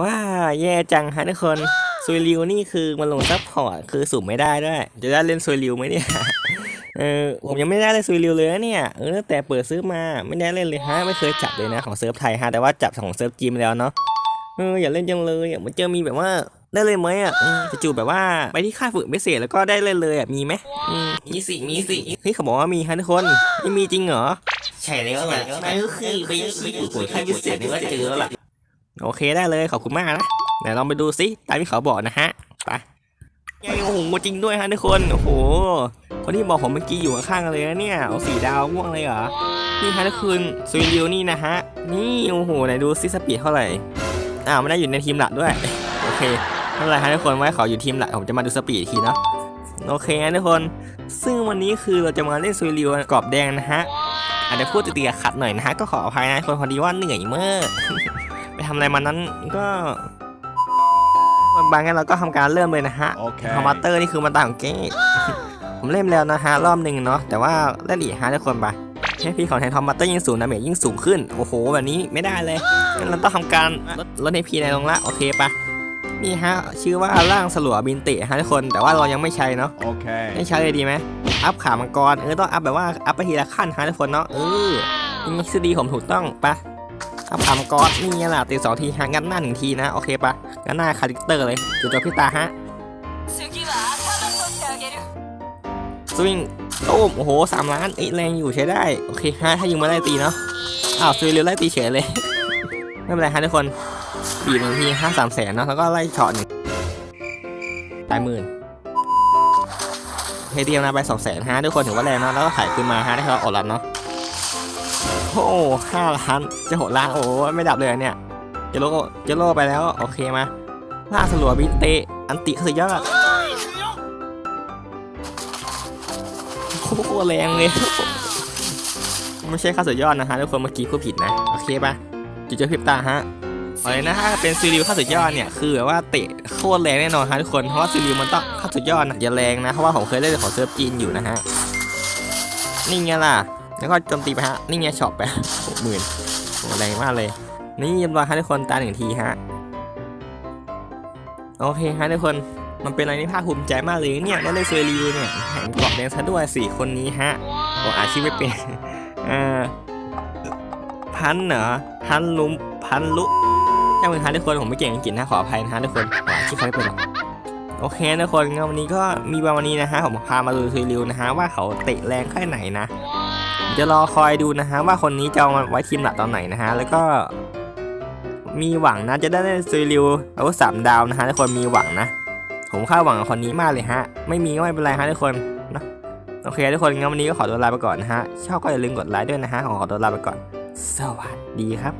ว้าแย่จังฮะทุกคนซุยริวนี่คือมันลงซัพพอร์ตคือสุ่มไม่ได้ด้วย จะได้เล่นซุยริวไหมเนี่ยเออผมยังไม่ได้เล่นซุยริวเลยนะเนี่ยเออแต่เปิดซื้อมาไม่ได้เล่นเลยฮะไม่เคยจับเลยนะของเซิร์ฟไทยฮะแต่ว่าจับของเซิร์ฟจีนมาแล้วเนาะเอออย่าเล่นจังเลยอะมันจะมีแบบว่าได้เลยไหมอะอืมจะจู่แบบว่าไปที่ค่ายฝึกพิเศษแล้วก็ได้เล่นเลยอะมีไหมอืมมีสิมีสิเฮ้ยเขาบอกว่ามีฮะทุกคนไม่มีจริงเหรอใช่แล้วล่ะนั่นก็คือไปไปอยู่ปุ๋ยค่ายพิเศษนี่ว่าเจอแล้วล่ะ โอเคได้เลยขอบคุณมากนะไหนลองไปดูซิตามที่เขาบอกนะฮะไปไงโอ้โหจริงด้วยฮะทุกคนโอ้โหคนที่บอกผมเมื่อกี้อยู่ข้างๆเลยนะเนี่ยเอาสีดาวม่วงเลยเหรอนี่ฮะทุกคนซุยริวนี่นะฮะนี่โอ้โหไหนดูซิสปีดเท่าไหร่อ้าวไม่ได้อยู่ในทีมหลักด้วยโอเคไม่เป็นไรฮะทุกคนไว้ขออยู่ทีมหลักผมจะมาดูสปีดทีเนาะโอเคฮะทุกคน ซึ่งวันนี้คือเราจะมาเล่นซุยริวกรอบแดงนะฮะ อาจจะพูดติดๆขัดหน่อยนะฮะ ก็ขออภัยนะทุกคนพอดีว่าเหนื่อยเมากไป ทำอะไรมานั้นก็บางงั้นเราก็ทำการเริ่มเลยนะฮะ Okay. คอมมาเตอร์นี่คือมันต่างของเก้ผมเล่นแล้วนะฮะรอบหนึ่งเนาะแต่ว่าเล่นอีกฮะทุกคนไปให้พี่ของแทนทอมมาเตอร์ยิ่งสูงดาเมจยิ่งสูงขึ้นโอ้โหแบบนี้ไม่ได้เลยงั้นเราต้องทำการลดลดในพีในลงละโอเคปะนี่ฮะชื่อว่าร่างสลัวบินเตะฮะทุกคนแต่ว่าเรายังไม่ใช้เนาะ Okay. ไม่ใช้เลยดีไหมอัพขามังกรเออต้องอัพแบบว่าอัพไปทีละขั้นฮะทุกคนเนาะเออนี่คือดีผมถูกต้องปะ ทำทำก๊อตนี่แหละตีสองทีฮะงั้นหน้าหนึ่งทีนะ โอเคปะงั้นหน้าคาลิเตอร์เลยจุดจบพี่ตาฮะสวิงโอ้โหสามล้านอีแรงอยู่ใช้ได้ โอเคฮะถ้ายิงมาได้ตีเนาะอ้าวสวิงเร็วไล่ตีเฉยเลย ไม่เป็นไรฮะทุกคนตีหนึ่งทีห้าสามแสนเนาะแล้วก็ไล่ช็อตหนึ่งหลายหมื่นเฮเดียมนะไปสองแสนฮะทุกคนถือว่าแรงเนาะแล้วก็ขายขึ้นมาฮะได้ครับอดรับเนาะ โอ้ห้าล้านจะหดล้านโอ้ไม่ดับเลยเนี่ยเจโลเจโลไปแล้วโอเคมาล่าสลัวบินเตอันติสุดยอดโคตรแรงเลยไม่ใช่ค่าสุดยอดนะฮะทุกคนเมื่อกี้พูดผิดนะโอเคปะจุดเจอพริบตาฮะอะไรนะถ้าเป็นซีริวค่าสุดยอดเนี่ยคือแบบว่าเตะโคตรแรงแน่นอนฮะทุกคนเพราะว่าซีริวมันต้องค่าสุดยอดนะอย่าแรงนะเพราะว่าผมเคยเล่นของเซิร์ฟจีนอยู่นะฮะนี่ไงล่ะ แล้วก็โจมตีไปฮะ นี่ไงช็อปไปหกหมื่นโหแรงมากเลย นี่เรียบร้อยฮะทุกคนตาหนึ่งทีฮะ โอเคฮะทุกคน มันเป็นอะไรที่ภาคภูมิใจมากเลยเนี่ยได้เลยซวยรีวิวเนี่ยแถมกรอบแดงซะด้วยสี่คนนี้ฮะผมอาชีพไม่เป็นอ่อพันเหรอพันลุมพันลุจ้ามือฮะทุกคนผมไม่เก่งอังกฤษนะขออภัยนะฮะทุกคนผมอาชีพเขาไม่เป็นหรอกโอเคทุกคนงั้นวันนี้ก็มีประมาณนี้นะฮะผมพามาดูซวยรีวิวนะฮะว่าเขาเตะแรงแค่ไหนนะ จะรอคอยดูนะฮะว่าคนนี้จะเอามาไว้ทีมหลักตอนไหนนะฮะ แล้วก็ มีหวังนะจะได้ซีริวแล้วสามดาวนะฮะทุกคนมีหวังนะ ผมคาดหวังกับคนนี้มากเลยฮะ ไม่มีก็ไม่เป็นไรฮะทุกคนนะโอเคทุกคนงั้นวันนี้ก็ขอตัวลาไปก่อนนะฮะชอบก็อย่าลืมกดไลค์ด้วยนะฮะขอขอตัวลาไปก่อน สวัสดีครับ